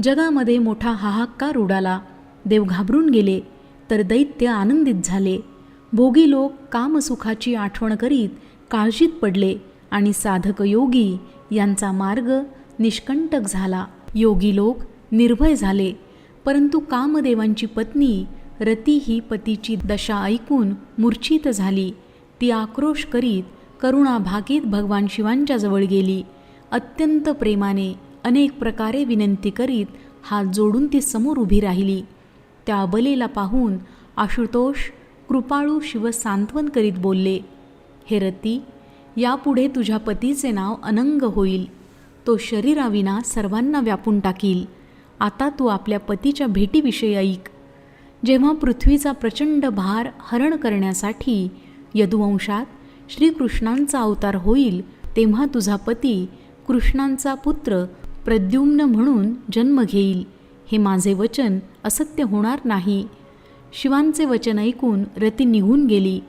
जगामध्ये मोठा हाहाकार उडाला. देव घाबरून गेले तर दैत्य आनंदित झाले. भोगी लोक कामसुखाची आठवण करीत काळजीत पडले आणि साधक योगी यांचा मार्ग निष्कंटक झाला. योगी लोक निर्भय झाले परंतु कामदेवांची पत्नी रती ही पतीची दशा ऐकून मूर्छित झाली. ती आक्रोश करीत करुणाभागीत भगवान शिवांच्या जवळ गेली. अत्यंत प्रेमाने अनेक प्रकारे विनंती करीत हात जोडून ती समोर उभी राहिली. त्या अबलेला पाहून आशुतोष कृपाळू शिव सांत्वन करीत बोलले हे रती यापुढे तुझ्या पतीचे नाव अनंग होईल. तो शरीराविना सर्वांना व्यापून टाकील. आता तू आपल्या पतीच्या भेटीविषयी ऐक. जेव्हा पृथ्वीचा प्रचंड भार हरण करण्यासाठी यदुवंशात श्रीकृष्णांचा अवतार होईल तेव्हा तुझा पती कृष्णांचा पुत्र प्रद्युम्न म्हणून जन्म घेईल. हे माझे वचन असत्य होणार नाही. शिवांचे वचन ऐकून रती निघून गेली.